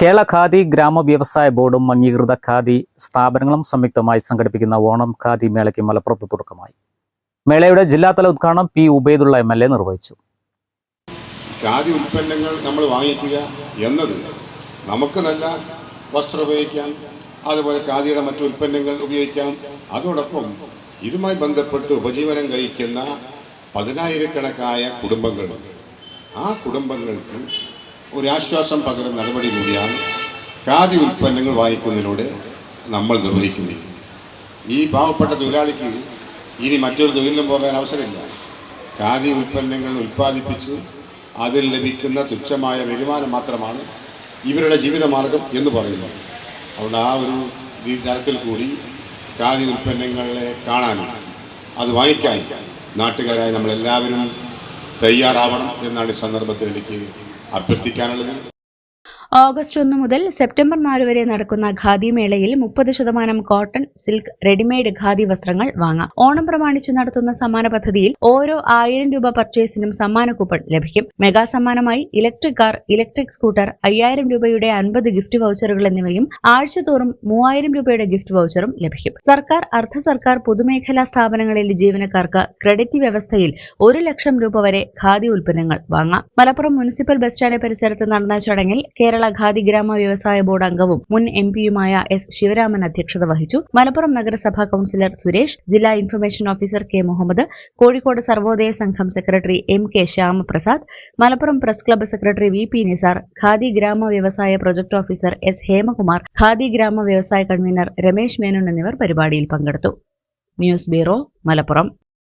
Kerala Khadi ഗ്രാമ വ്യവസായ ബോർഡും അംഗീകൃത ഖാദി സ്ഥാപനങ്ങളും സംയുക്തമായി സംഘടിപ്പിക്കുന്ന ഓണം ഖാദി മേളയ്ക്ക് മലപ്പുറത്ത് തുടക്കമായി. മേളയുടെ ജില്ലാതല ഉദ്ഘാടനം P Ubaidullah M L A നിർവഹിച്ചു. ഖാദി ഉൽപ്പന്നങ്ങൾ നമ്മൾ വാങ്ങിക്കുക എന്നത് നമുക്ക് നല്ല വസ്ത്രം ഉപയോഗിക്കാം അതുപോലെ ഖാദിയുടെ മറ്റു ഉൽപ്പന്നങ്ങൾ ഉപയോഗിക്കാം. അതോടൊപ്പം ഇതുമായി ബന്ധപ്പെട്ട് ഉപജീവനം കഴിക്കുന്ന പതിനായിരക്കണക്കായ കുടുംബങ്ങൾ ആ കുടുംബങ്ങൾക്ക് ഒരാശ്വാസം പകരുന്ന നടപടി കൂടിയാണ് ഖാദി ഉൽപ്പന്നങ്ങൾ വാങ്ങിക്കുന്നതിലൂടെ നമ്മൾ നിർവഹിക്കുന്നത്. ഈ പാവപ്പെട്ട തൊഴിലാളിക്ക് ഇനി മറ്റൊരു തൊഴിലിനും പോകാൻ അവസരമില്ല. ഖാദി ഉൽപ്പന്നങ്ങൾ ഉൽപ്പാദിപ്പിച്ച് അതിൽ ലഭിക്കുന്ന തുച്ഛമായ വരുമാനം മാത്രമാണ് ഇവരുടെ ജീവിതമാർഗം എന്ന് പറയുന്നത്. അതുകൊണ്ട് ആ ഒരു തരത്തിൽ കൂടി ഖാദി ഉൽപ്പന്നങ്ങളെ കാണാനും അത് വാങ്ങിക്കാനും നാട്ടുകാരായ നമ്മളെല്ലാവരും തയ്യാറാവണം എന്നാണ് ഈ സന്ദർഭത്തിൽ എനിക്ക് അഭ്യർത്ഥിക്കാനുള്ളത് ഓഗസ്റ്റ് ഒന്ന് മുതൽ സെപ്റ്റംബർ നാല് വരെ നടക്കുന്ന ഖാദി മേളയിൽ മുപ്പത് ശതമാനം കോട്ടൺ സിൽക്ക് റെഡിമെയ്ഡ് ഖാദി വസ്ത്രങ്ങൾ വാങ്ങാം. ഓണം പ്രമാണിച്ച് നടത്തുന്ന സമ്മാന പദ്ധതിയിൽ ഓരോ ആയിരം രൂപ പർച്ചേസിനും സമ്മാന കൂപ്പൺ ലഭിക്കും. മെഗാ സമ്മാനമായി ഇലക്ട്രിക് കാർ ഇലക്ട്രിക് സ്കൂട്ടർ അയ്യായിരം രൂപയുടെ അൻപത് ഗിഫ്റ്റ് വൗച്ചറുകൾ എന്നിവയും ആഴ്ചതോറും മൂവായിരം രൂപയുടെ ഗിഫ്റ്റ് വൗച്ചറും ലഭിക്കും. സർക്കാർ അർദ്ധ സർക്കാർ പൊതുമേഖലാ സ്ഥാപനങ്ങളിലെ ജീവനക്കാർക്ക് ക്രെഡിറ്റ് വ്യവസ്ഥയിൽ ഒരു ലക്ഷം രൂപ വരെ ഖാദി ഉൽപ്പന്നങ്ങൾ വാങ്ങാം. മലപ്പുറം മുനിസിപ്പൽ ബസ് സ്റ്റാൻഡ് പരിസരത്ത് നടന്ന ചടങ്ങിൽ കേരള ഖാദി ഗ്രാമ വ്യവസായ ബോർഡ് അംഗവും മുൻ എം പിയുമായ എസ് ശിവരാമൻ അധ്യക്ഷത വഹിച്ചു. മലപ്പുറം നഗരസഭാ കൌൺസിലർ സുരേഷ് ജില്ലാ information officer K Muhammad Kozhikode Sarvodaya Sangham secretary M K Shyamaprasad Malappuram press club secretary V P Nisar Khadi ഗ്രാമ വ്യവസായ project officer S Hemakumar Khadi ഗ്രാമ വ്യവസായ കൺവീനർ രമേശ് മേനോൻ എന്നിവർ പരിപാടിയിൽ പങ്കെടുത്തു. News bureau Malappuram.